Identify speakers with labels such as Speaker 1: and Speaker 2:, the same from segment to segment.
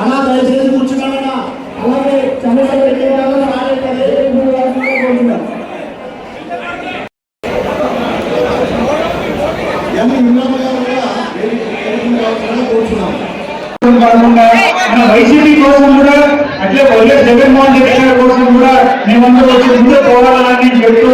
Speaker 1: అన్నా దయచేసి కూర్చున్నానన్నా అలాగే సమస్య
Speaker 2: పెట్టేవాళ్ళు వైసీపీ కోసం కూడా అట్లే వైఎస్ జగన్మోహన్ రెడ్డి గారి కోసం కూడా మేమందరూ వచ్చి ముందే పోరాడాలని చెప్తూ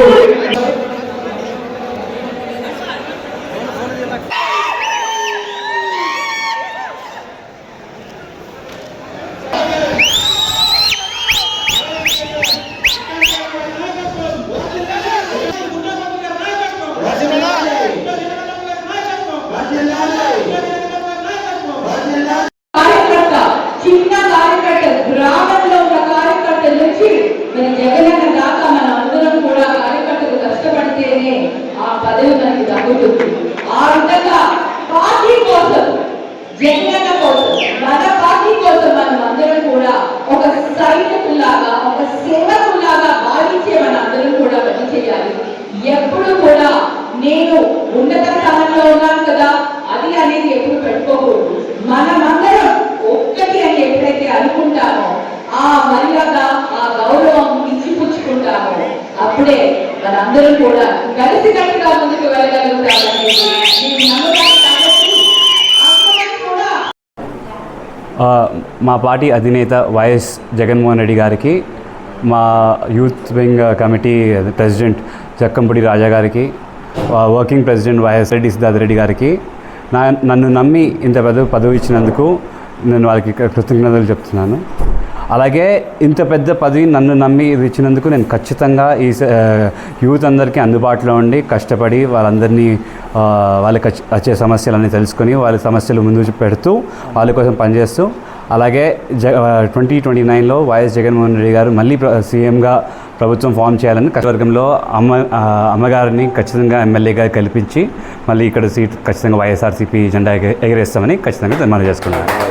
Speaker 3: ఎప్పుడు కూడా నేను ఉన్నత స్థానంలో ఉన్నాను కదా అది అనేది ఎప్పుడు పెట్టుకోకూడదు. మనమందరం ఒక్కటి అని ఎప్పుడైతే అనుకుంటామో ఆ మర్యాద ఆ గౌరవం ఇచ్చిపుచ్చుకుంటామో అప్పుడే మనందరం కూడా కలిసికట్టుగా ముందుకు
Speaker 4: వెళ్ళగలుగుతామని మా పార్టీ అధినేత వైఎస్ జగన్మోహన్ రెడ్డి గారికి మా youth wing committee president Jakkampudi Raja గారికి working president YS Reddy Siddhartha Reddy గారికి నా నన్ను నమ్మి ఇంత పెద్ద పదవి ఇచ్చినందుకు నేను వాళ్ళకి కృతజ్ఞతలు చెప్తున్నాను. అలాగే ఇంత పెద్ద పదవి నన్ను నమ్మి ఇది ఇచ్చినందుకు నేను ఖచ్చితంగా ఈ స- యూత్ అందరికీ అందుబాటులో ఉండి కష్టపడి వాళ్ళందరినీ వాళ్ళకి వచ్చే- సమస్యలన్నీ తెలుసుకొని వాళ్ళ సమస్యలు ముందు పెడుతూ వాళ్ళ కోసం పనిచేస్తూ అలాగే జ ట్వంటీ ట్వంటీ నైన్లో వైఎస్ జగన్మోహన్ రెడ్డి గారు మళ్ళీ సీఎంగా ప్రభుత్వం ఫామ్ చేయాలని కష్టవర్గంలో అమ్మ అమ్మగారిని ఖచ్చితంగా ఎమ్మెల్యేగా కల్పించి మళ్ళీ ఇక్కడ సీట్ ఖచ్చితంగా వైఎస్ఆర్సీపీ జెండా ఎగరేస్తామని ఖచ్చితంగా తీర్మానం చేసుకున్నాను